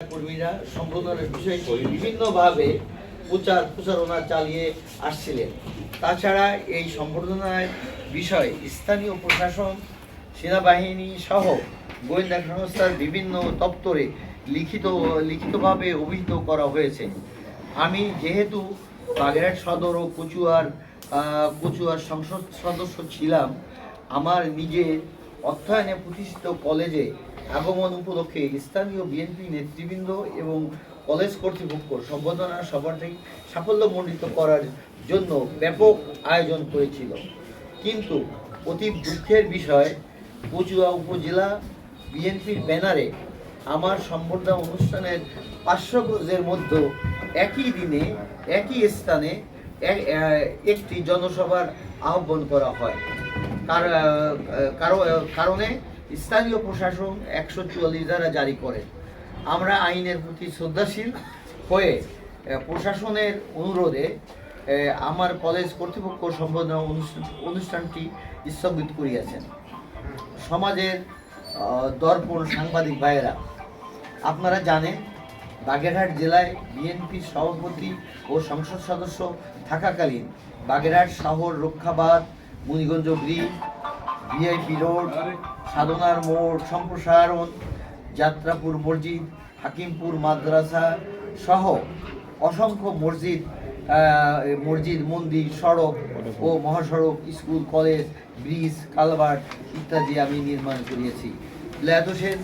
কর্মীরা সম্প্রদায়ের বিষয়টি বিভিন্নভাবে প্রচার প্রচারণা চালিয়ে আসছিলেন। তাছাড়া এই সম্বর্ধনার বিষয় স্থানীয় প্রশাসন, সেনাবাহিনী সহ গোয়েন্দা সংস্থার বিভিন্ন দপ্তরে লিখিত, লিখিতভাবে অভিহিত করা হয়েছে। আমি যেহেতু বাগেরহাট সদর ও কচুয়ার কচুয়ার সংসদ সদস্য ছিলাম, আমার নিজের অর্থায়নে প্রতিষ্ঠিত কলেজে আগমন উপলক্ষে স্থানীয় বিএনপি নেতৃবৃন্দ এবং কলেজ কর্তৃপক্ষ সম্বোধনা সভাটি সাফল্যমণ্ডিত করার জন্য ব্যাপক আয়োজন করেছিল। কিন্তু অতি দুঃখের বিষয় কচুয়া উপজেলা বিএনপির ব্যানারে আমার সম্বর্ধনা অনুষ্ঠানের পাঁচশো গজের মধ্যে একই দিনে, একই স্থানে এক- একটি জনসভার আহ্বান করা হয়। কারণে স্থানীয় প্রশাসন একশো চুয়াল্লিশ ধারা জারি করে। আমরা আইনের প্রতি শ্রদ্ধাশীল হয়ে প্রশাসনের অনুরোধে আমার কলেজ কর্তৃপক্ষ সম্বোধনা অনুষ্ঠান- অনুষ্ঠানটি স্থগিত করিয়াছেন। সমাজের দর্পণ সাংবাদিক ভাইয়েরা, আপনারা জানেন, বাগেরহাট জেলায় বিএনপির সভাপতি ও সংসদ সদস্য থাকাকালীন বাগেরহাট শহর রক্ষাবাদ মুনিগঞ্জ ব্রিজ ভিআইপি রোড সাধনার মোড় সম্প্রসারণ যাত্রাপুর মসজিদ হাকিমপুর মাদ্রাসা সহ অসংখ্য মসজিদ মসজিদ মন্দির সড়ক ও মহাসড়ক স্কুল কলেজ ব্রিজ কালভার্ট ইত্যাদি আমি নির্মাণ করিয়েছি। বিলায়ত হোসেন।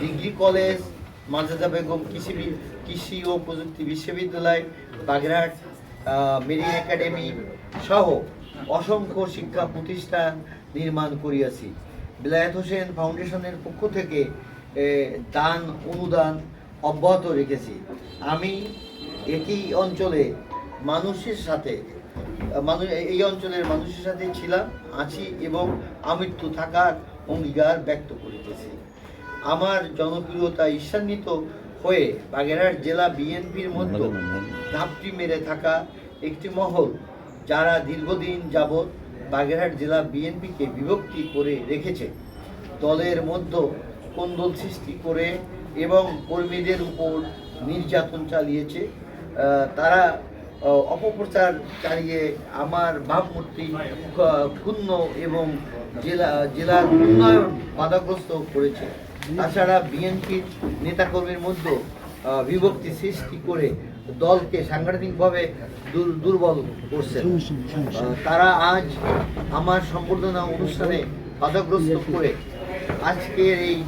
ডিগ্রি কলেজ মাজাদা বেগম কৃষি বি- কৃষি ও প্রযুক্তি বিশ্ববিদ্যালয়, বাগেরহাট মেরিন একাডেমি সহ অসংখ্য শিক্ষা প্রতিষ্ঠান নির্মাণ করিয়াছি। বিলায়ত হোসেন ফাউন্ডেশনের পক্ষ থেকে দান, অনুদান অব্যাহত রেখেছি। আমি একই অঞ্চলে মানুষের সাথে মানুষ এই অঞ্চলের মানুষের সাথে ছিলাম, আছি এবং আমৃত্যু থাকার অঙ্গীকার ব্যক্ত করিতেছি। আমার জনপ্রিয়তা ঈর্ষান্বিত হয়ে বাগেরহাট জেলা বিএনপির মধ্যে ধাপটি মেরে থাকা একটি মহল যারা দীর্ঘদিন যাবৎ বাগেরহাট জেলা বিএনপিকে বিভক্তি করে রেখেছে। দলের মধ্যে কোন্দল সৃষ্টি করে এবং কর্মীদের উপর নির্যাতন চালিয়েছে। তারা অপপ্রচার চালিয়ে আমার ভাবমূর্তি ক্ষুণ্ণ এবং জেলা জেলার উন্নয়ন বাধাগ্রস্ত করেছে। তাছাড়া বিএনপির নেতাকর্মীর মধ্যে বিভক্তি সৃষ্টি করে দলকে সাংগঠনিকভাবে দুর্বল করছে। তারা আজ আমার সম্বর্ধনা অনুষ্ঠানে বাধাগ্রস্ত করে আজকের এই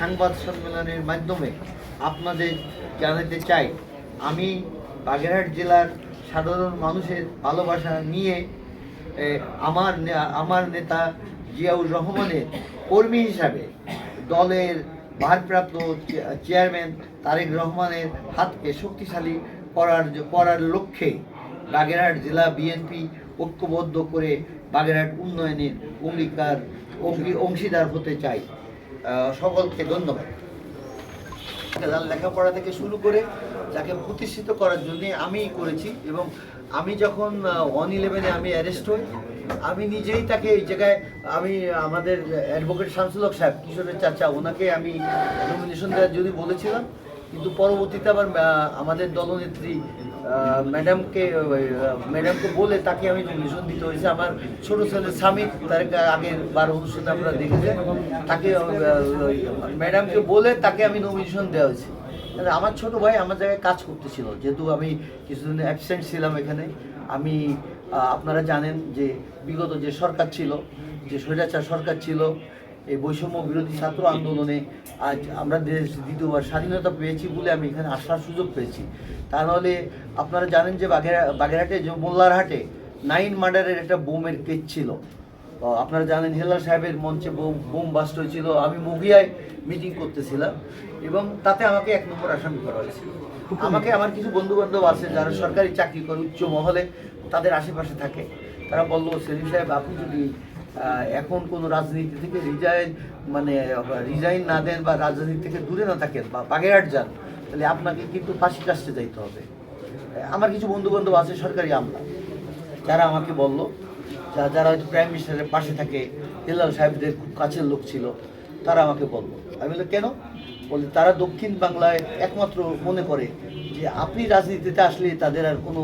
সংবাদ সম্মেলনের মাধ্যমে আপনাদের জানাতে চাই আমি বাগেরহাট জেলার সাধারণ মানুষের ভালোবাসা নিয়ে আমার আমার নেতা জিয়াউর রহমানের কর্মী হিসাবে দলের ভারপ্রাপ্ত চেয়ারম্যান তারেক রহমানের হাতকে শক্তিশালী করার করার লক্ষ্যে বাগেরহাট জেলা বিএনপি ঐক্যবদ্ধ করে বাগেরহাট উন্নয়নের অঙ্গীকার অঙ্গী- অংশীদার হতে চাই সকলকে ধন্যবাদ। লেখাপড়া থেকে শুরু করে তাকে প্রতিষ্ঠিত করার জন্য আমি করেছি এবং আমি যখন ওয়ান ইলেভেনে আমি অ্যারেস্ট হই, আমি নিজেই তাকে এই জায়গায়, আমি, আমাদের অ্যাডভোকেট শামসুল হক সাহেব, কিশোরের চাচা, ওনাকে আমি নমিনেশন দেওয়ার জন্য বলেছিলাম, কিন্তু পরবর্তীতে আবার আমাদের দলনেত্রী ম্যাডামকে ম্যাডামকে বলে তাকে আমি নমিনেশন দিতে হয়েছে। আমার ছোট ছেলে স্বামী, তার আগের বার অনুষ্ঠানে আপনারা দেখেছেন তাকে ম্যাডামকে বলে তাকে আমি নমিনেশন দেওয়া হয়েছে। আমার ছোট ভাই আমার জায়গায় কাজ করতেছিল। যেহেতু আমি কিছুদিন অ্যাবসেন্ট ছিলাম এখানে, আমি আপনারা জানেন যে বিগত যে সরকার ছিল, যে স্বৈরাচার সরকার ছিল, এই বৈষম্য বিরোধী ছাত্র আন্দোলনে আজ আমরা দেশ দ্বিতীয়বার স্বাধীনতা পেয়েছি বলে আমি এখানে আসার সুযোগ পেয়েছি। তা নাহলে আপনারা জানেন যে বাগেরা, বাগেরহাটে, যে মোল্লারহাটে নাইন মার্ডারের একটা বোমের কেস ছিল। আপনারা জানেন হেলাল সাহেবের মঞ্চে বোম বাস্ট হয়েছিল। আমি মুগিয়ায় মিটিং করতেছিলাম এবং তাতে আমাকে এক নম্বর আসামি করা হয়েছিল। আমাকে আমার কিছু বন্ধু বান্ধব আছে যারা সরকারি চাকরি করে, উচ্চ মহলে, তাদের আশেপাশে থাকে। তারা বলল, সেলিম সাহেব, আপনি যদি এখন কোনো রাজনীতি থেকে রিজাইন মানে রিজাইন না দেন বা রাজনীতি থেকে দূরে না থাকেন বা বাগেরহাট যান, তাহলে আপনাকে কিন্তু ফাঁসি কাস্টে যাইতে হবে। আমার কিছু বন্ধু বান্ধব আছে সরকারি আমলা। যারা আমাকে বলল যারা হয়তো প্রাইম মিনিস্টারের পাশে থাকে, হেলাল সাহেবদের খুব কাছের লোক ছিল, তারা আমাকে বলল। আমি বললাম, কেন? বলে তারা দক্ষিণ বাংলায় একমাত্র মনে করে যে আপনি রাজনীতিতে আসলে তাদের আর কোনো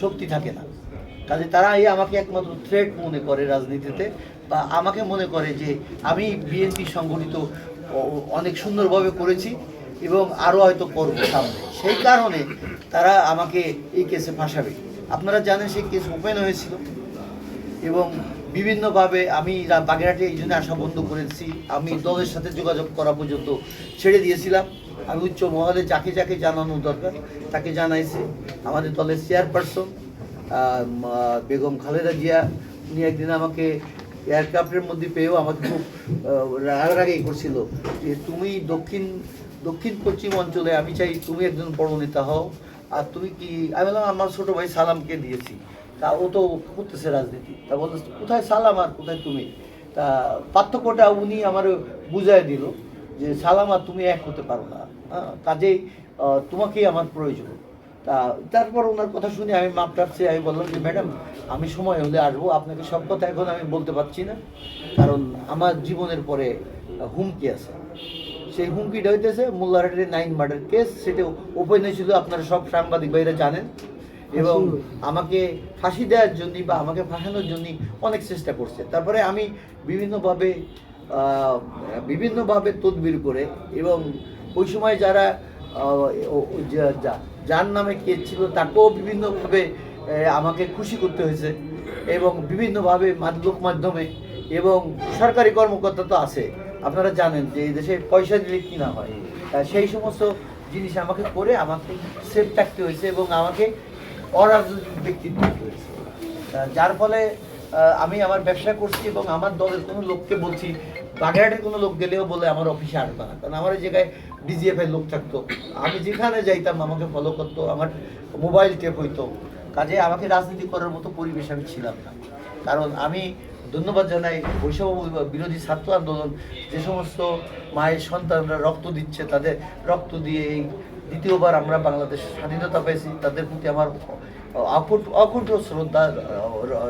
শক্তি থাকে না। কাজে তারা এই আমাকে একমাত্র থ্রেট মনে করে রাজনীতিতে বা আমাকে মনে করে যে আমি বিএনপি সংগঠিত অনেক সুন্দরভাবে করেছি এবং আরও হয়তো করব সামনে। সেই কারণে তারা আমাকে এই কেসে ফাঁসাবে। আপনারা জানেন সেই কেস ওপেন হয়েছিল। এবং বিভিন্নভাবে আমি বাগেরহাটে এই জন্য আসা বন্ধ করেছি। আমি দলের সাথে যোগাযোগ করা পর্যন্ত ছেড়ে দিয়েছিলাম। আমি উচ্চ মহলে যাকে যাকে জানানো দরকার, তাকে জানাইছি। আমাদের দলের চেয়ারপারসন বেগম খালেদা জিয়া, উনি একদিন আমাকে এয়ারক্রাফটের মধ্যে পেয়েও আমাকে খুব রাগারাগি করছিল যে, তুমি দক্ষিণ দক্ষিণ পশ্চিম অঞ্চলে, আমি চাই তুমি একজন বড় নেতা হও। আর তুমি কি আমি বললাম, আমার ছোটো ভাই সালামকে দিয়েছি। তা ও তো করতেছে রাজনীতি। তা বলতে কোথায় সালাম আর কোথায় তুমি? তা পার্থক্যটা উনি আমার বুঝাই দিল যে সালাম আর তুমি এক হতে পারো না। হ্যাঁ, কাজেই তোমাকেই আমার প্রয়োজন। তা তারপর ওনার কথা শুনে আমি মাপ টাপছি আমি বললাম যে ম্যাডাম আমি সময় হলে আসব। আপনাকে সব কথা এখন আমি বলতে পারছি না। কারণ আমার জীবনের পরে হুমকি আছে। সেই হুমকিটা হইতেছে মোল্লারহাটের নাইন মার্ডার কেস সেটা ওপেন হয়েছিল আপনারা সব সাংবাদিক ভাইরা জানেন। এবং আমাকে ফাঁসি দেওয়ার জন্য বা আমাকে ফাঁসানোর জন্য অনেক চেষ্টা করছে। তারপরে আমি বিভিন্নভাবে বিভিন্নভাবে তদবির করে এবং ওই সময় যারা যার নামে কেস ছিল তাকেও বিভিন্নভাবে আমাকে খুশি করতে হয়েছে এবং বিভিন্নভাবে মাধ্যম মাধ্যমে এবং সরকারি কর্মকর্তা তো আছে। আপনারা জানেন যে এই দেশে পয়সা দিলে কি না হয়। সেই সমস্ত জিনিস আমাকে করে আমাকে সেফ থাকতে হয়েছে এবং আমাকে অরাজনৈতিক ব্যক্তিত্ব হয়েছে যার ফলে আমি আমার ব্যবসা করছি এবং আমার দলের কোনো লোককে বলছি, বাগেরহাটের কোনো লোক গেলেও বলে আমার অফিসে আসবে না। কারণ আমার জায়গায় ডিজিএফ এর লোক থাকতো। আমি যেখানে যাইতাম, আমাকে ফলো করতো, আমার মোবাইল টেপ হইতো। কাজে আমাকে রাজনীতি করার মতো পরিবেশ আমি ছিলাম না। কারণ আমি ধন্যবাদ জানাই বৈষম্য বিরোধী ছাত্র আন্দোলন, যে সমস্ত মায়ের সন্তানরা রক্ত দিচ্ছে, তাদের রক্ত দিয়ে এই দ্বিতীয়বার আমরা বাংলাদেশ স্বাধীনতা পেয়েছি, তাদের প্রতি আমার অকুণ্ঠ শ্রদ্ধা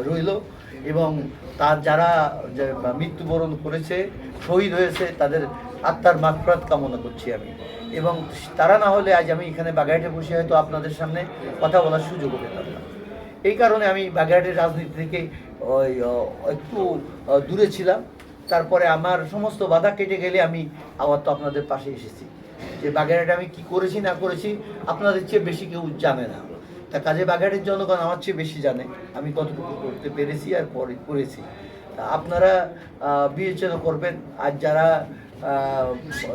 রইল এবং তার যারা মৃত্যুবরণ করেছে, শহীদ হয়েছে, তাদের আত্মার মাগফরাত কামনা করছি আমি। এবং তারা না হলে আজ আমি এখানে বাগাইটে বসে হয়তো আপনাদের সামনে কথা বলার সুযোগও পেতাম না। এই কারণে আমি বাগেরহাটের রাজনীতি থেকে একটু দূরে ছিলাম। তারপরে আমার সমস্ত বাধা কেটে গেলে আমি আবার তো আপনাদের পাশে এসেছি। যে বাগেরহাটে আমি কি করেছি না করেছি, আপনাদের চেয়ে বেশি কেউ জানে না। তা কাজে বাগেরহাটের জনগণ আমার চেয়ে বেশি জানে, আমি কতটুকু করতে পেরেছি আর পরে করেছি। তা আপনারা বিবেচনা করবেন, আর যারা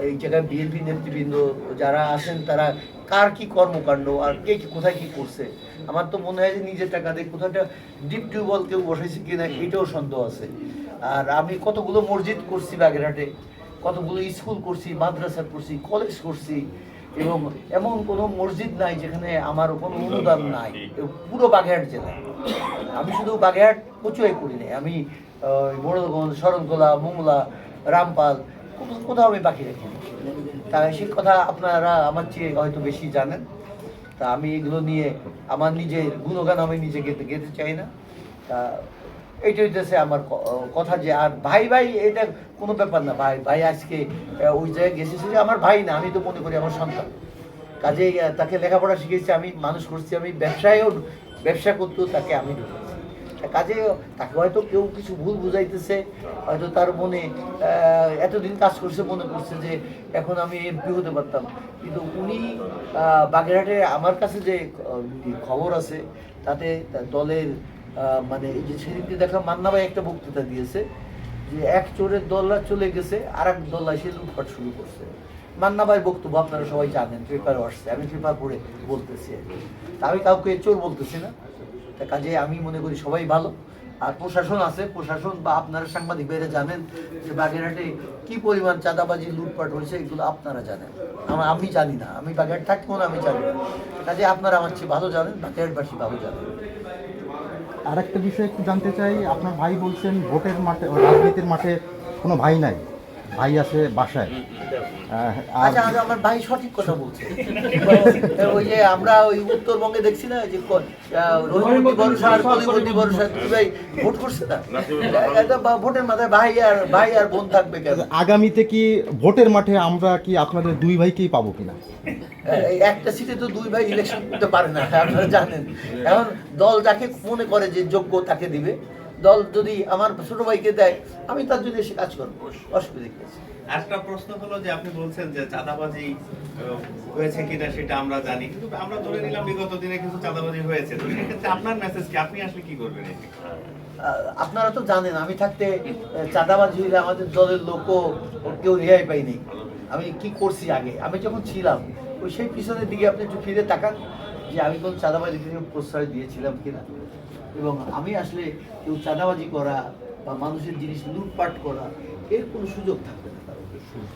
এই জায়গায় বিএনপি নেতৃবৃন্দ যারা আছেন, তারা কার কি কর্মকাণ্ড আর কে কোথায় কি করছে? আমার তো মনে হয় যে নিজের টাকা দিয়ে কোথাও একটা ডিপ টিউবওয়েল কেউ বসাইছে কিনা, এটাও সন্দেহ আছে। আর আমি কতগুলো মসজিদ করছি বাগেরহাটে কতগুলো স্কুল করছি, মাদ্রাসা করছি কলেজ করছি এবং এমন কোনো মসজিদ নাই যেখানে আমার কোনো অনুদান নাই পুরো বাগেরহাট জেলায় আমি শুধু বাগেরহাট কচুয়াই করি নাই, আমি বড়গঞ্জ শরণখোলা মোংলা, রামপাল কোথাও- আমি বাকি রাখিনি তা সেই কথা আপনারা আমার চেয়ে হয়তো বেশি জানেন। তা আমি এগুলো নিয়ে আমার নিজের গুণগান আমি নিজে গেতে গেতে চাই না। তা এইটা হইতেছে আমার কথা যে আর ভাই ভাই এটা কোনো ব্যাপার না। ভাই ভাই আজকে ওই জায়গায় গেছে। যে আমার ভাই না আমি তো মনে করি আমার সন্তান। আহ, তাকে লেখাপড়া শিখেছি আমি মানুষ করছি আমি ব্যবসায়ও ব্যবসা করতেও তাকে আমি কাজে তাকে হয়তো কেউ কিছু ভুল বুঝাইতেছে হয়তো তার মনে এতদিন কাজ করছে মনে করছে যে এখন আমি এমপি হতে পারতাম। কিন্তু উনি বাগেরহাটে আমার কাছে যে খবর আছে তাতে দলের মানে এই যে সেদিনকে দেখলাম মান্না ভাই একটা বক্তৃতা দিয়েছে যে এক চোরের দল্লা চলে গেছে আর এক দল্লা এসে লুটপাট শুরু করছে। মান্না ভাইয়ের বক্তব্য আপনারা সবাই জানেন, পেপারে আসছে আমি পেপার পড়ে বলতেছি আমি কাউকে চোর বলতেছি না। তা কাজে আমি মনে করি সবাই ভালো। আর প্রশাসন আছে, প্রশাসন বা আপনারা সাংবাদিক ভাইরা জানেন যে বাগেরহাটে কি পরিমাণ চাঁদাবাজি, লুটপাট হয়েছে, এগুলো আপনারা জানেন। আমার আমি জানি না। আমি বাগেরহাট থাকব না, আমি জানি না। কাজে আপনারা আমার চেয়ে ভালো জানেন, বাগেরহাটবাসী ভালো জানেন। আরেকটা বিষয় একটু জানতে চাই, আপনার ভাই বলছেন ভোটের মাঠে, রাজনীতির মাঠে কোনো ভাই নাই, ভাই আছে বাসায়। আচ্ছা আচ্ছা, আমার ভাই সঠিক কথা বলছে। ওই যে আমরা ওই উত্তরবঙ্গে দেখছি না যে আর কলিমতী বর্ষা ভাই ভোট করছে না? এটা ভোটের মাথায় ভাই আর ভাই আর বোন থাকবে কেন? আগামীতে কি ভোটের মাঠে আমরা কি আপনাদের দুই ভাইকেই পাবো কিনা? এই একটা সিটে তো দুই ভাই ইলেকশন করতে পারে না আপনারা জানেন। এখন দল যাকে মনে করে যে যোগ্য তাকে দিবে। দল যদি আমার ছোট ভাইকে দেয় আমি তার জন্য এসে কাজ করব। অসুবিধা কি আছে? একটা প্রশ্ন হলো যে আপনি বলছেন যে চাঁদাবাজি হয়েছে কিনা সেটা আমরা জানি। কিন্তু আমরা ধরে নিলাম বিগত দিনে কিছু চাঁদাবাজি হয়েছে। তো সেক্ষেত্রে আপনার মেসেজ কি? আপনি আসলে কি করবেন আপনারা তো জানেন, আমি থাকতে চাঁদাবাজি হইলে আমাদের দলের লোকও কেউ রেহাই পাইনি আমি কি করছি আগে? আমি যখন ছিলাম, ওই সেই পিছনের দিকে আপনি একটু ফিরে তাকান যে আমি কোন চাঁদাবাজি প্রশ্রয় দিয়েছিলাম কিনা। এবং আমি আসলে কেউ চাঁদাবাজি করা বা মানুষের জিনিস লুটপাট করা, এর কোনো সুযোগ থাকবে না। 嗯。